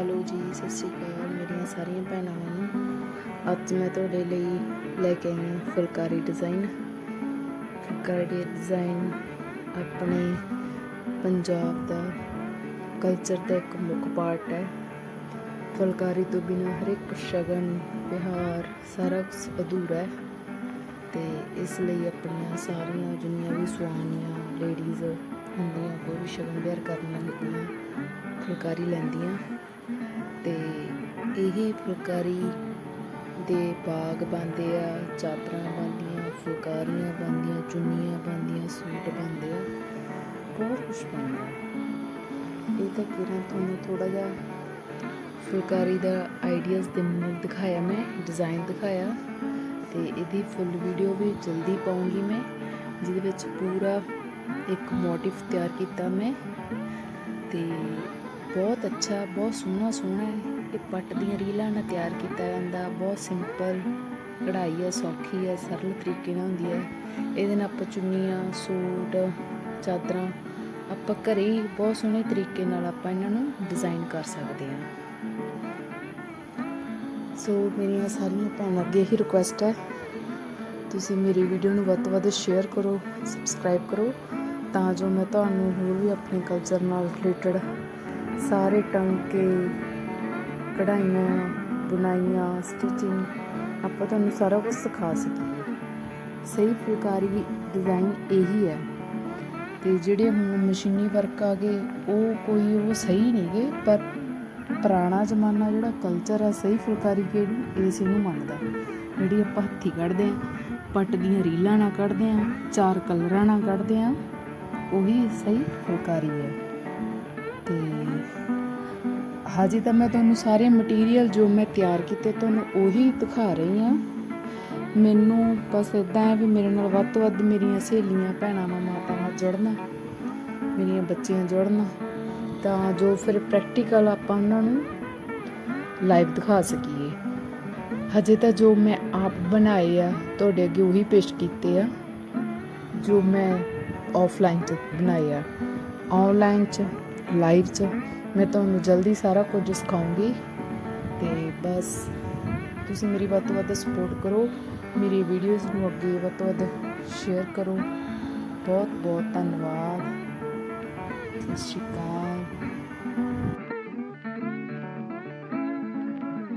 Hello ਜੀ, ਸਤਿ ਸ਼੍ਰੀ ਅਕਾਲ। ਮੇਰੀਆਂ ਸਾਰੀਆਂ ਭੈਣਾਂ ਨੂੰ ਅੱਜ ਮੈਂ ਤੁਹਾਡੇ ਲਈ ਲੈ ਕੇ ਆਈ ਹਾਂ ਫੁਲਕਾਰੀ ਡਿਜ਼ਾਈਨ। ਫੁਲਕਾਰੀ ਡਿਜ਼ਾਈਨ ਆਪਣੇ ਪੰਜਾਬ ਦਾ ਕਲਚਰ ਦਾ ਇੱਕ ਮੁੱਖ ਪਾਰਟ ਹੈ। ਫੁਲਕਾਰੀ ਤੋਂ ਬਿਨਾਂ ਹਰ ਇੱਕ ਸ਼ਗਨ, ਵਿਹਾਰ, ਸਾਰਾ ਕੁਝ ਅਧੂਰਾ ਹੈ। ਤੇ ਇਸ ਲਈ ਆਪਣੀਆਂ ਸਾਰੀਆਂ ਜਿੰਨੀਆਂ ਵੀ ਸੁਆਣੀਆਂ ਲੇਡੀਜ਼ ਹੁੰਦੀਆਂ ਕੋਈ ਵੀ ਸ਼ਗਨ ਵਿਹਾਰ ਕਰਨ ਲੱਗੀਆਂ, ਫੁਲਕਾਰੀ ਲੈਂਦੀਆਂ। ਇਹੀ ਫੁਲਕਾਰੀ ਦੇ ਬਾਗ ਬਣਦੇ ਆ, ਚਾਦਰਾਂ ਬਣਦੀਆਂ, ਫੁਲਕਾਰੀਆਂ ਬਣਦੀਆਂ, ਚੁੰਨੀਆਂ ਬਣਦੀਆਂ, ਸੂਟ ਬਣਦੇ ਆ। ਬਹੁਤ ਕੁਝ ਬਣਦਾ। ਇਹ ਤਾਂ ਕਿਰਾਂ ਤੁਹਾਨੂੰ ਥੋੜਾ ਜਿਹਾ ਫੁਲਕਾਰੀ ਦਾ ਆਈਡੀਆਜ਼ ਦੇ ਮੈਨੂੰ ਦਿਖਾਇਆ ਮੈਂ, ਡਿਜ਼ਾਈਨ ਦਿਖਾਇਆ। ਤੇ ਇਹਦੀ ਫੁੱਲ ਵੀਡੀਓ ਵੀ ਜਲਦੀ ਪਾਉਂਗੀ ਮੈਂ, ਜਿਹਦੇ ਵਿੱਚ ਪੂਰਾ ਇੱਕ ਮੋਟਿਵ ਤਿਆਰ ਕੀਤਾ ਮੈਂ। ਤੇ ਬਹੁਤ ਅੱਛਾ, ਬਹੁਤ ਸੋਹਣਾ ਸੋਹਣਾ ਹੈ ਇਹ ਪੱਟ ਦੀਆਂ ਰੀਲਾਂ ਨਾਲ ਤਿਆਰ ਕੀਤਾ ਜਾਂਦਾ। ਬਹੁਤ ਸਿੰਪਲ, ਕਢਾਈ ਹੈ ਸੌਖੀ ਹੈ ਸਰਲ ਤਰੀਕੇ ਨਾਲ ਹੁੰਦੀ ਹੈ ਇਹਦੇ ਨਾਲ ਆਪਾਂ ਚੁੰਨੀਆਂ, ਸੂਟ, ਚਾਦਰਾਂ, ਆਪਾਂ ਘਰੇ ਹੀ ਬਹੁਤ ਸੋਹਣੇ ਤਰੀਕੇ ਨਾਲ ਆਪਾਂ ਇਹਨਾਂ ਨੂੰ ਡਿਜ਼ਾਈਨ ਕਰ ਸਕਦੇ ਹਾਂ। ਸੋ ਮੇਰੀਆਂ ਸਾਰੀਆਂ ਭੈਣਾਂ, ਅੱਗੇ ਹੀ ਰਿਕੁਐਸਟ ਹੈ ਤੁਸੀਂ ਮੇਰੀ ਵੀਡੀਓ ਨੂੰ ਵੱਧ ਤੋਂ ਵੱਧ ਸ਼ੇਅਰ ਕਰੋ ਸਬਸਕ੍ਰਾਈਬ ਕਰੋ, ਤਾਂ ਜੋ ਮੈਂ ਤੁਹਾਨੂੰ ਹੋਰ ਵੀ ਆਪਣੇ ਕਲਚਰ ਨਾਲ ਰਿਲੇਟਡ ਸਾਰੇ ਟੰਕੇ ਕਢਾਈਆਂ, ਬੁਣਾਈਆਂ ਸਟਿਚਿੰਗ ਆਪਾਂ ਤੁਹਾਨੂੰ ਸਾਰਾ ਕੁਝ ਸਿਖਾ ਸਕੀਏ। ਸਹੀ ਫੁਲਕਾਰੀ ਡਿਜ਼ਾਈਨ ਇਹੀ ਹੈ। ਤੇ ਜਿਹੜੇ ਹੁਣ ਮਸ਼ੀਨੀ ਵਰਕ ਆ ਗਏ, ਉਹ ਕੋਈ ਉਹ ਸਹੀ ਨਹੀਂਗੇ ਪਰ ਪੁਰਾਣਾ ਜ਼ਮਾਨਾ ਜਿਹੜਾ ਕਲਚਰ ਆ ਸਹੀ ਫੁਲਕਾਰੀ ਕਿਹੜੀ ਇਸ ਨੂੰ ਮੰਨਦਾ। ਜਿਹੜੀ ਆਪਾਂ ਹੱਥੀ ਕੱਢਦੇ ਆ ਪੱਟ ਦੀਆਂ ਰੀਲਾਂ ਨਾਲ ਕੱਢਦੇ ਆ ਚਾਰ ਕਲਰਾਂ ਨਾਲ ਕੱਢਦੇ ਆ ਉਹੀ ਸਹੀ ਫੁਲਕਾਰੀ ਹੈ। ਤੇ ਹਜੇ ਤਾਂ ਮੈਂ ਤੁਹਾਨੂੰ ਸਾਰੇ ਮਟੀਰੀਅਲ ਜੋ ਮੈਂ ਤਿਆਰ ਕੀਤੇ ਤੁਹਾਨੂੰ ਉਹੀ ਦਿਖਾ ਰਹੀ ਹਾਂ। ਮੈਨੂੰ ਬਸ ਇਦਾਂ ਹੈ ਵੀ ਮੇਰੇ ਨਾਲ ਵੱਧ ਤੋਂ ਵੱਧ ਮੇਰੀਆਂ ਸਹੇਲੀਆਂ, ਭੈਣਾਂ, ਮਾਤਾਵਾਂ ਜੁੜਨ, ਮੇਰੀਆਂ ਬੱਚੀਆਂ ਜੁੜਨ, ਤਾਂ ਜੋ ਫਿਰ ਪ੍ਰੈਕਟੀਕਲ ਆਪਾਂ ਉਹਨਾਂ ਨੂੰ ਲਾਈਵ ਦਿਖਾ ਸਕੀਏ। ਹਜੇ ਤਾਂ ਜੋ ਮੈਂ ਆਪ ਬਣਾਏ ਆ, ਤੁਹਾਡੇ ਅੱਗੇ ਉਹੀ ਪੇਸ਼ ਕੀਤੇ ਆ, ਜੋ ਮੈਂ ਆਫਲਾਈਨ ਚ ਬਣਾਏ ਆ। ਆਨਲਾਈਨ ਚ ਲਾਈਵ ਚ ਮੈਂ ਤੁਹਾਨੂੰ ਜਲਦੀ ਸਾਰਾ ਕੁਝ ਸਿਖਾਉਂਗੀ ਤੇ ਬਸ ਤੁਸੀਂ ਮੇਰੀ ਵੱਧ ਤੋਂ ਵੱਧ ਸਪੋਰਟ ਕਰੋ, ਮੇਰੀ ਵੀਡੀਓਜ਼ ਨੂੰ ਅੱਗੇ ਵੱਧ ਤੋਂ ਵੱਧ ਸ਼ੇਅਰ ਕਰੋ। ਬਹੁਤ ਬਹੁਤ ਧੰਨਵਾਦ। ਸਤਿ ਸ਼੍ਰੀ ਅਕਾਲ।